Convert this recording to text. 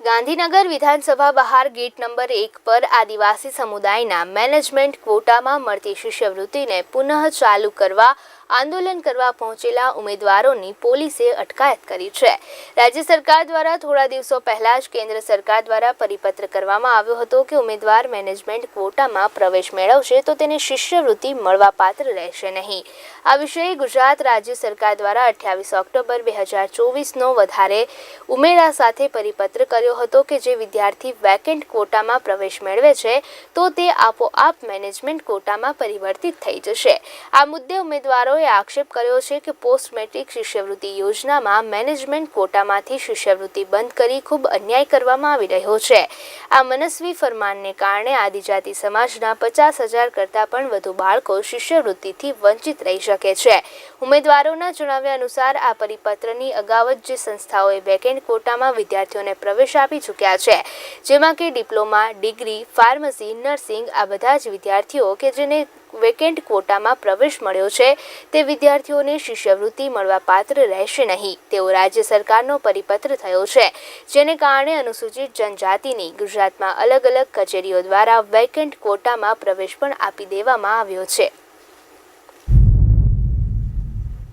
ગાંધીનગર વિધાનસભા બહાર gate number એક પર આદિવાસી સમુદાયના મેનેજમેન્ટ ક્વોટામાં મળતી શિષ્યવૃત્તિને પુનઃ ચાલુ કરવા આંદોલન કરવા પહોંચેલા ઉમેદવારોની પોલીસે અટકાયત કરી છે. રાજ્ય સરકાર દ્વારા થોડા દિવસો પહેલા જ કેન્દ્ર સરકાર દ્વારા પરિપત્ર કરવામાં આવ્યો હતો કે ઉમેદવાર મેનેજમેન્ટ ક્વોટામાં પ્રવેશ મેળવશે તો તેને શિષ્યવૃત્તિ મળવાપાત્ર રહેશે નહીં. આ વિષયે ગુજરાત રાજ્ય સરકાર દ્વારા અઠ્યાવીસ ઓક્ટોબર બે હજાર ચોવીસનો વધારે ઉમેરા સાથે પરિપત્ર કર્યો હતો કે જે વિદ્યાર્થી વેકેન્ટ ક્વોટામાં પ્રવેશ મેળવે છે તો તે આપોઆપ મેનેજમેન્ટ ક્વોટામાં પરિવર્તિત થઈ જશે. આ મુદ્દે ઉમેદવારોએ આક્ષેપ કર્યો છે કે પોસ્ટ મેટ્રિક શિષ્યવૃત્તિ યોજનામાં મેનેજમેન્ટ કોટામાંથી શિષ્યવૃત્તિ બંધ કરી ખૂબ અન્યાય કરવામાં આવી રહ્યો છે. આ મનસ્વી ફરમાનને કારણે આદિજાતિ સમાજના પચાસ હજાર કરતાં પણ વધુ બાળકો શિષ્યવૃત્તિથી વંચિત રહી શકે છે. ઉમેદવારોના જણાવ્યા અનુસાર આ પરિપત્રની અગાઉ જ જે સંસ્થાઓએ વેકેન્ટ કોટામાં વિદ્યાર્થીઓને પ્રવેશ આપી ચૂક્યા છે, જેમાં કે ડિપ્લોમા, ડિગ્રી, ફાર્મસી, નર્સિંગ આ બધા જ વિદ્યાર્થીઓ કે જેને વેકેન્ટ ક્વોટામાં પ્રવેશ મળ્યો છે. તે વિદ્યાર્થીઓને શિષ્યવૃત્તિ મળવા પાત્ર રહેશે નહીં. તેવો રાજ્ય સરકારનો પરિપત્ર થયો છે. જેને કારણે અનુસૂચિત જનજાતિની ગુજરાતમાં અલગ અલગ કચેરીઓ દ્વારા વેકેન્ટ ક્વોટામાં પ્રવેશ પણ આપી દેવામાં આવ્યો છે.